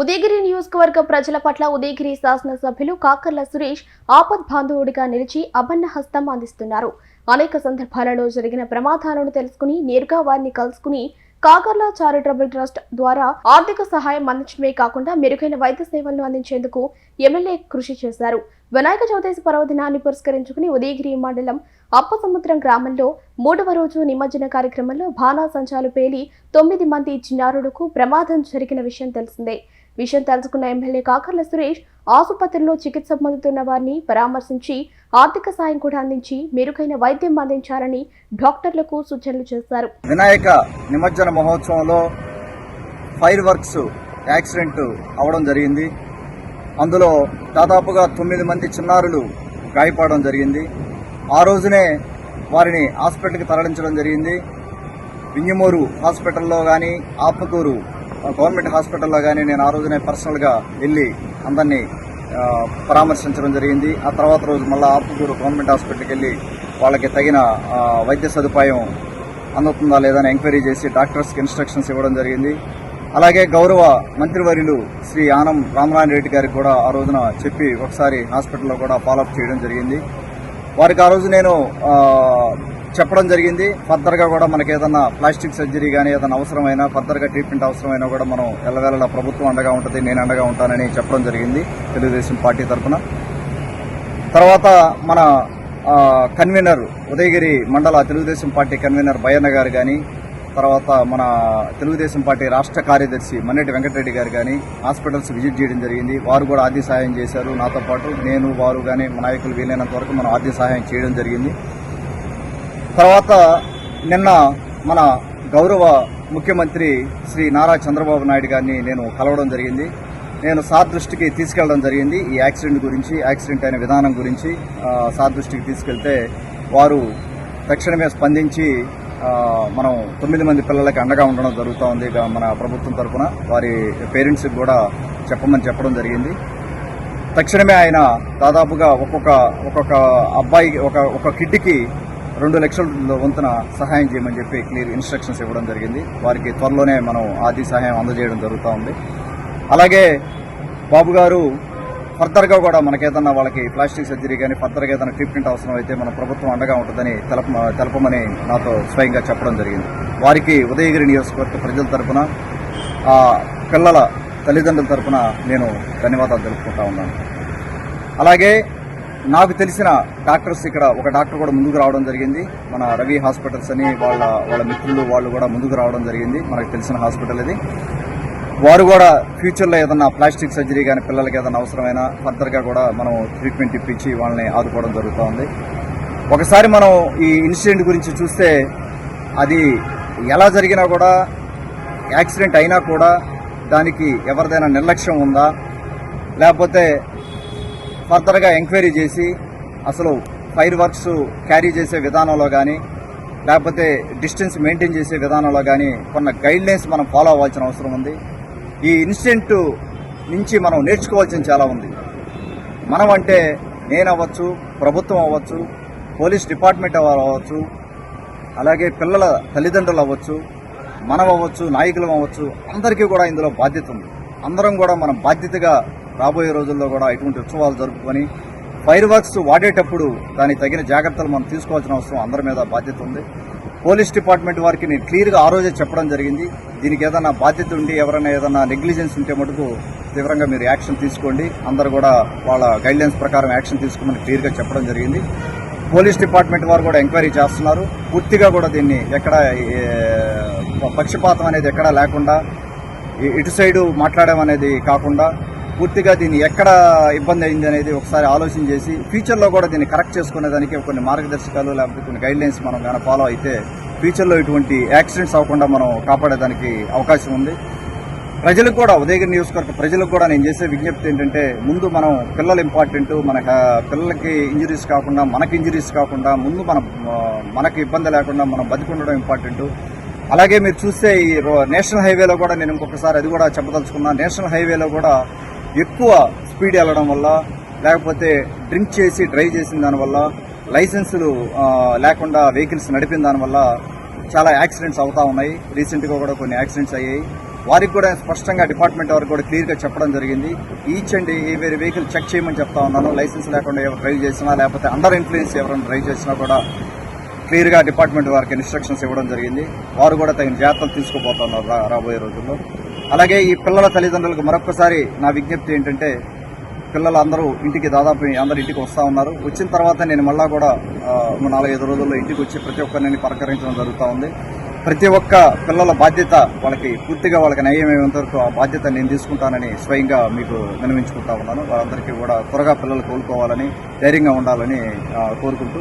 ఉదయగిరి నియోజకవర్గ ప్రజల పట్ల ఉదయగిరి శాసనసభ్యులు కాకర్ల సురేష్ ఆపద్ బాంధవుడిగా నిలిచి అభన్న హస్తం అందిస్తున్నారు. అనేక సందర్భాలలో జరిగిన ప్రమాదాలను తెలుసుకుని నేరుగా వారిని కలుసుకుని కాకర్ల చారిటబుల్ ట్రస్ట్ ద్వారా ఆర్థిక సహాయం అందించడమే కాకుండా మెరుగైన వైద్య సేవలను అందించేందుకు ఎమ్మెల్యే కృషి చేశారు. వినాయక చవితి పర్వదినాన్ని పురస్కరించుకుని ఉదయగిరి మండలం అప్పసముద్రం గ్రామంలో మూడవ రోజు నిమజ్జన కార్యక్రమంలో బాణాసంచాలు పేలి తొమ్మిది మంది చిన్నారులకు ప్రమాదం జరిగిన విషయం తెలిసిందే. విషయం తెలుసుకున్న ఎమ్మెల్యే కాకర్ల సురేష్ ఆసుపత్రిలో చికిత్స పొందుతున్న వారిని పరామర్శించి ఆర్థిక సాయం కూడా అందించి మెరుగైన వైద్యం అందించాలని డాక్టర్లకు సూచనలు చేశారు. వినాయక నిమజ్జన మహోత్సవంలో ఫైర్ వర్క్స్ యాక్సిడెంట్ అవడం జరిగింది. అందులో దాదాపుగా తొమ్మిది మంది చిన్నారులు గాయపడడం జరిగింది. ఆ రోజునే వారిని హాస్పిటల్కి తరలించడం జరిగింది. వింజమూరు హాస్పిటల్లో కానీ ఆత్మకూరు గవర్నమెంట్ హాస్పిటల్లో కానీ నేను ఆ రోజునే పర్సనల్గా వెళ్ళి అందరినీ పరామర్శించడం జరిగింది. ఆ తర్వాత రోజు మళ్ళీ ఆపుకూరు గవర్నమెంట్ హాస్పిటల్కి వెళ్ళి వాళ్ళకి తగిన వైద్య సదుపాయం అందుతుందా లేదా అని ఎంక్వైరీ చేసి డాక్టర్స్కి ఇన్స్ట్రక్షన్స్ ఇవ్వడం జరిగింది. అలాగే గౌరవ మంత్రివర్యులు శ్రీ ఆనం రామనారాయణ రెడ్డి గారికి కూడా ఆ రోజున చెప్పి ఒకసారి హాస్పిటల్లో కూడా ఫాలోఅప్ చేయడం జరిగింది. వారికి ఆ రోజు నేను చెప్పడం జరిగింది. ఫర్దర్గా కూడా మనకి ఏదన్నా ప్లాస్టిక్ సర్జరీ కానీ ఏదైనా అవసరమైనా ఫర్దర్గా ట్రీట్మెంట్ అవసరమైనా కూడా మనం ఎల్లవేళలా ప్రభుత్వం అండగా ఉంటుంది నేను అండగా ఉంటానని చెప్పడం జరిగింది తెలుగుదేశం పార్టీ తరఫున. తర్వాత మన కన్వీనర్ ఉదయగిరి మండల తెలుగుదేశం పార్టీ కన్వీనర్ బయ్యన్న గారు కానీ తర్వాత మన తెలుగుదేశం పార్టీ రాష్ట్ర కార్యదర్శి మన్నెటి వెంకటరెడ్డి గారు కానీ హాస్పిటల్స్ విజిట్ చేయడం జరిగింది. వారు కూడా ఆర్థిక సహాయం చేశారు. నాతో పాటు నేను వారు కానీ నాయకులు వీలైనంత వరకు మనం ఆర్థిక సహాయం చేయడం జరిగింది. తర్వాత నిన్న మన గౌరవ ముఖ్యమంత్రి శ్రీ నారా చంద్రబాబు నాయుడు గారిని నేను కలవడం జరిగింది. నేను సార్ దృష్టికి తీసుకెళ్ళడం జరిగింది. ఈ యాక్సిడెంట్ గురించి యాక్సిడెంట్ అయిన విధానం గురించి ఆ, సార్ దృష్టికి తీసుకెళ్తే వారు తక్షణమే స్పందించి మనం తొమ్మిది మంది పిల్లలకి అండగా ఉండడం జరుగుతూ ఉంది ఇక మన ప్రభుత్వం తరఫున వారి పేరెంట్స్కి కూడా చెప్పమని చెప్పడం జరిగింది. తక్షణమే ఆయన దాదాపుగా ఒక్కొక్క ఒక్కొక్క అబ్బాయికి ఒక ఒక కిడ్కి రెండు లక్షల వంతున సహాయం చేయమని చెప్పి క్లియర్ ఇన్స్ట్రక్షన్స్ ఇవ్వడం జరిగింది. వారికి త్వరలోనే మనం ఆర్థిక సహాయం అందజేయడం జరుగుతూ ఉంది. అలాగే బాబు గారు ఫర్దర్గా కూడా మనకేదన్నా వాళ్ళకి ప్లాస్టిక్ సర్జరీ కానీ ఫర్దర్గా ఏదైనా ట్రీట్మెంట్ అవసరం అయితే మన ప్రభుత్వం అండగా ఉంటుందని తెలప తెలపమని నాతో స్వయంగా చెప్పడం జరిగింది. వారికి ఉదయగిరి నియోజకవర్గ ప్రజల తరఫున ఆ పిల్లల తల్లిదండ్రుల తరఫున నేను ధన్యవాదాలు తెలుపుకుంటా ఉన్నాను. అలాగే నాకు తెలిసిన డాక్టర్స్ ఇక్కడ ఒక డాక్టర్ కూడా ముందుకు రావడం జరిగింది. మన రవి హాస్పిటల్స్ అని వాళ్ళ వాళ్ళ మిత్రులు వాళ్ళు కూడా ముందుకు రావడం జరిగింది. మనకు తెలిసిన హాస్పిటల్ ఇది. వారు కూడా ఫ్యూచర్లో ఏదన్నా ప్లాస్టిక్ సర్జరీ కానీ పిల్లలకి ఏదైనా అవసరమైనా ఫర్దర్గా కూడా మనం ట్రీట్మెంట్ ఇప్పించి వాళ్ళని ఆదుకోవడం జరుగుతుంది. ఒకసారి మనం ఈ ఇన్సిడెంట్ గురించి చూస్తే అది ఎలా జరిగినా కూడా యాక్సిడెంట్ అయినా కూడా దానికి ఎవరిదైనా నిర్లక్ష్యం ఉందా? లేకపోతే ఫర్దర్గా ఎంక్వైరీ చేసి అసలు ఫైర్ వర్క్స్ క్యారీ చేసే విధానంలో కానీ లేకపోతే డిస్టెన్స్ మెయింటైన్ చేసే విధానంలో కానీ కొన్న గైడ్లైన్స్ మనం ఫాలో అవ్వాల్సిన అవసరం ఉంది. ఈ ఇన్సిడెంట్ నుంచి మనం నేర్చుకోవాల్సిన చాలా ఉంది. మనం అంటే నేను అవ్వచ్చు ప్రభుత్వం అవ్వచ్చు పోలీస్ డిపార్ట్మెంట్ అవ్వచ్చు అలాగే పిల్లల తల్లిదండ్రులు అవ్వచ్చు మనం అవ్వచ్చు నాయకులు అవ్వచ్చు అందరికీ కూడా ఇందులో బాధ్యత ఉంది. అందరం కూడా మనం బాధ్యతగా రాబోయే రోజుల్లో కూడా ఇటువంటి ఉత్సవాలు జరుపుకొని ఫైర్ వర్క్స్ వాడేటప్పుడు దానికి తగిన జాగ్రత్తలు మనం తీసుకోవాల్సిన అవసరం అందరి మీద బాధ్యత ఉంది. పోలీస్ డిపార్ట్మెంట్ వారికి నేను క్లియర్గా ఆ రోజే చెప్పడం జరిగింది. దీనికి ఏదైనా బాధ్యత ఉండి ఎవరైనా ఏదైనా నెగ్లిజెన్స్ ఉంటే మటుకు తీవ్రంగా మీరు యాక్షన్ తీసుకోండి. అందరు కూడా వాళ్ళ గైడ్లైన్స్ ప్రకారం యాక్షన్ తీసుకోమని క్లియర్గా చెప్పడం జరిగింది. పోలీస్ డిపార్ట్మెంట్ వారు కూడా ఎంక్వైరీ చేస్తున్నారు. పూర్తిగా కూడా దీన్ని ఎక్కడ పక్షపాతం అనేది ఎక్కడా లేకుండా ఇటు సైడు మాట్లాడడం అనేది కాకుండా పూర్తిగా దీన్ని ఎక్కడ ఇబ్బంది అయింది అనేది ఒకసారి ఆలోచన చేసి ఫ్యూచర్లో కూడా దీన్ని కరెక్ట్ చేసుకునే దానికి కొన్ని మార్గదర్శకాలు లేకపోతే కొన్ని గైడ్ లైన్స్ మనం కానీ ఫాలో అయితే ఫ్యూచర్లో ఇటువంటి యాక్సిడెంట్స్ అవ్వకుండా మనం కాపాడేదానికి అవకాశం ఉంది. ప్రజలకు కూడా ఉదయగిరి నియోజకవర్గ ప్రజలకు కూడా నేను చేసే విజ్ఞప్తి ఏంటంటే ముందు మనం పిల్లలు ఇంపార్టెంట్ మన పిల్లలకి ఇంజరీస్ కాకుండా మనకి ఇంజరీస్ కాకుండా ముందు మనం మనకు మనకి ఇబ్బంది లేకుండా మనం బతికుండడం ఇంపార్టెంట్ అలాగే మీరు చూస్తే ఈ రో- నేషనల్ హైవేలో కూడా నేను ఇంకొకసారి అది కూడా చెప్పదలుచుకున్నా నేషనల్ హైవేలో కూడా ఎక్కువ స్పీడ్ వెళ్ళడం వల్ల లేకపోతే డ్రింక్ చేసి డ్రైవ్ చేసిన దానివల్ల లైసెన్సులు లేకుండా వెహికల్స్ నడిపిన దానివల్ల చాలా యాక్సిడెంట్స్ అవుతా ఉన్నాయి. రీసెంట్గా కూడా కొన్ని యాక్సిడెంట్స్ అయ్యాయి. వారికి కూడా స్పష్టంగా డిపార్ట్మెంట్ వారికి కూడా క్లియర్గా చెప్పడం జరిగింది. ఈచ్ అండ్ వేరే వెహికల్ చెక్ చేయమని చెప్తా ఉన్నాను. లైసెన్స్ లేకుండా ఎవరు డ్రైవ్ చేసినా లేకపోతే అండర్ ఇన్ఫ్లుయెన్స్ ఎవరైనా డ్రైవ్ చేసినా కూడా క్లియర్గా డిపార్ట్మెంట్ వారికి ఇన్స్ట్రక్షన్స్ ఇవ్వడం జరిగింది. వారు కూడా తగిన జాగ్రత్తలు తీసుకుపోతున్నారు రాబోయే రోజుల్లో. అలాగే ఈ పిల్లల తల్లిదండ్రులకు మరొకసారి నా విజ్ఞప్తి ఏంటంటే పిల్లలు అందరూ ఇంటికి దాదాపు అందరు ఇంటికి వస్తూ ఉన్నారు. వచ్చిన తర్వాత నేను మళ్ళా కూడా నాలుగైదు రోజుల్లో ఇంటికి వచ్చి ప్రతి ఒక్కరిని పలకరించడం జరుగుతూ ఉంది. ప్రతి ఒక్క పిల్లల బాధ్యత వాళ్ళకి పూర్తిగా వాళ్ళకి నయమేంత వరకు ఆ బాధ్యత నేను తీసుకుంటానని స్వయంగా మీకు వినమించుకుంటా ఉన్నాను. వాళ్ళందరికీ కూడా త్వరగా పిల్లలు కోలుకోవాలని ధైర్యంగా ఉండాలని కోరుకుంటూ